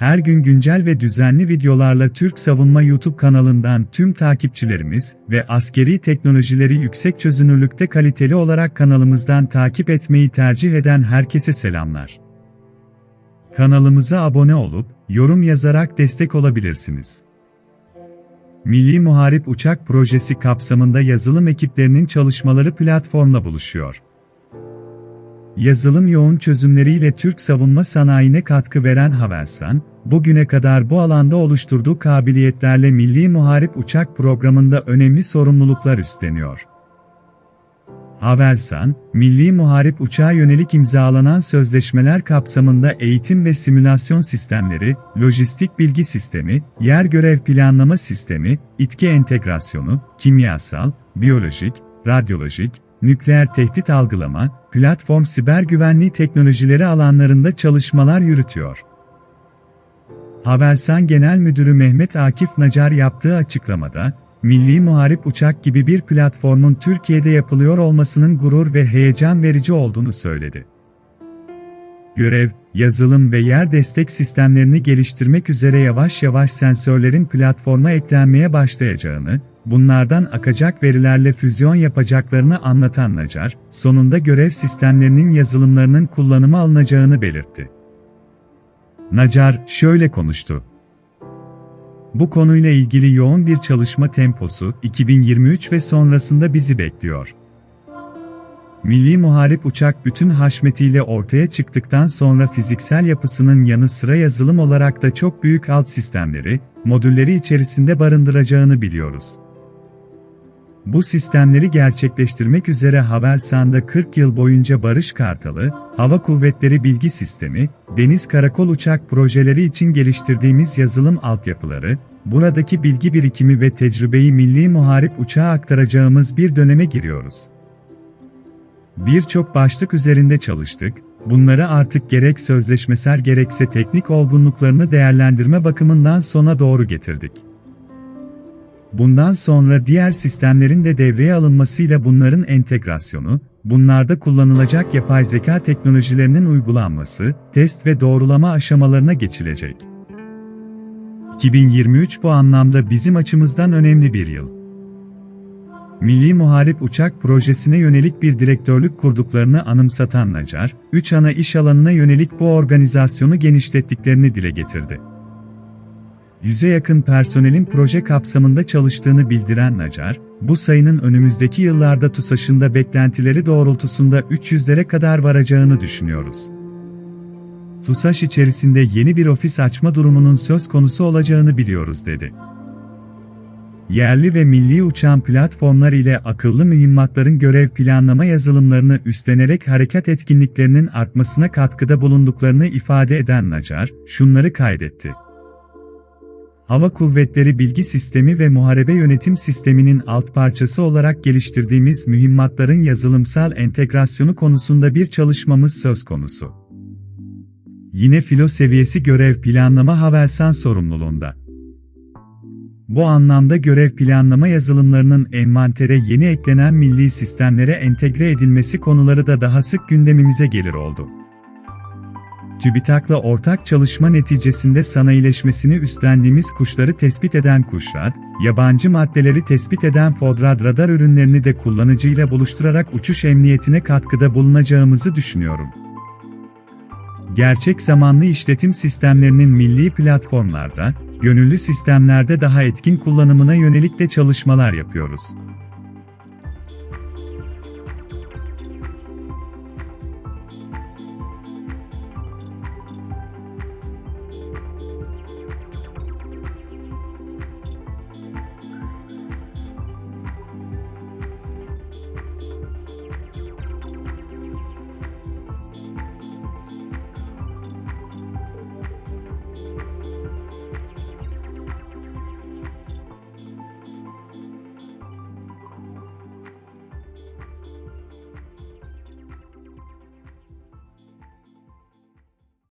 Her gün güncel ve düzenli videolarla Türk Savunma YouTube kanalından tüm takipçilerimiz ve askeri teknolojileri yüksek çözünürlükte kaliteli olarak kanalımızdan takip etmeyi tercih eden herkese selamlar. Kanalımıza abone olup, yorum yazarak destek olabilirsiniz. Milli Muharip Uçak Projesi kapsamında yazılım ekiplerinin çalışmaları platformla buluşuyor. Yazılım yoğun çözümleriyle Türk savunma sanayine katkı veren Havelsan, bugüne kadar bu alanda oluşturduğu kabiliyetlerle Milli Muharip Uçak Programı'nda önemli sorumluluklar üstleniyor. Havelsan, Milli Muharip Uçağa yönelik imzalanan sözleşmeler kapsamında eğitim ve simülasyon sistemleri, lojistik bilgi sistemi, yer görev planlama sistemi, itki entegrasyonu, kimyasal, biyolojik, radyolojik, nükleer tehdit algılama, platform siber güvenliği teknolojileri alanlarında çalışmalar yürütüyor. Havelsan Genel Müdürü Mehmet Akif Nacar yaptığı açıklamada, Milli Muharip Uçak gibi bir platformun Türkiye'de yapılıyor olmasının gurur ve heyecan verici olduğunu söyledi. Görev, yazılım ve yer destek sistemlerini geliştirmek üzere yavaş yavaş sensörlerin platforma eklenmeye başlayacağını, bunlardan akacak verilerle füzyon yapacaklarını anlatan Nacar, sonunda görev sistemlerinin yazılımlarının kullanıma alınacağını belirtti. Nacar şöyle konuştu. Bu konuyla ilgili yoğun bir çalışma temposu 2023 ve sonrasında bizi bekliyor. Milli Muharip Uçak bütün haşmetiyle ortaya çıktıktan sonra fiziksel yapısının yanı sıra yazılım olarak da çok büyük alt sistemleri, modülleri içerisinde barındıracağını biliyoruz. Bu sistemleri gerçekleştirmek üzere Havelsan'da 40 yıl boyunca Barış Kartalı, Hava Kuvvetleri Bilgi Sistemi, Deniz Karakol Uçak projeleri için geliştirdiğimiz yazılım altyapıları, buradaki bilgi birikimi ve tecrübeyi Milli Muharip Uçağa aktaracağımız bir döneme giriyoruz. Birçok başlık üzerinde çalıştık, bunları artık gerek sözleşmesel gerekse teknik olgunluklarını değerlendirme bakımından sona doğru getirdik. Bundan sonra diğer sistemlerin de devreye alınmasıyla bunların entegrasyonu, bunlarda kullanılacak yapay zeka teknolojilerinin uygulanması, test ve doğrulama aşamalarına geçilecek. 2023 bu anlamda bizim açımızdan önemli bir yıl. Milli Muharip Uçak Projesi'ne yönelik bir direktörlük kurduklarını anımsatan Nacar, 3 ana iş alanına yönelik bu organizasyonu genişlettiklerini dile getirdi. Yüze yakın personelin proje kapsamında çalıştığını bildiren Nacar, bu sayının önümüzdeki yıllarda TUSAŞ'ın beklentileri doğrultusunda 300'lere kadar varacağını düşünüyoruz. TUSAŞ içerisinde yeni bir ofis açma durumunun söz konusu olacağını biliyoruz dedi. Yerli ve milli uçağın platformlar ile akıllı mühimmatların görev planlama yazılımlarını üstlenerek harekat etkinliklerinin artmasına katkıda bulunduklarını ifade eden Nacar, şunları kaydetti. Hava Kuvvetleri Bilgi Sistemi ve Muharebe Yönetim Sistemi'nin alt parçası olarak geliştirdiğimiz mühimmatların yazılımsal entegrasyonu konusunda bir çalışmamız söz konusu. Yine filo seviyesi görev planlama Havelsan sorumluluğunda. Bu anlamda görev planlama yazılımlarının envantere yeni eklenen milli sistemlere entegre edilmesi konuları da daha sık gündemimize gelir oldu. TÜBİTAK'la ortak çalışma neticesinde sanayileşmesini üstlendiğimiz kuşları tespit eden Kuşrad, yabancı maddeleri tespit eden Fodrad radar ürünlerini de kullanıcıyla buluşturarak uçuş emniyetine katkıda bulunacağımızı düşünüyorum. Gerçek zamanlı işletim sistemlerinin milli platformlarda, gönüllü sistemlerde daha etkin kullanımına yönelik de çalışmalar yapıyoruz.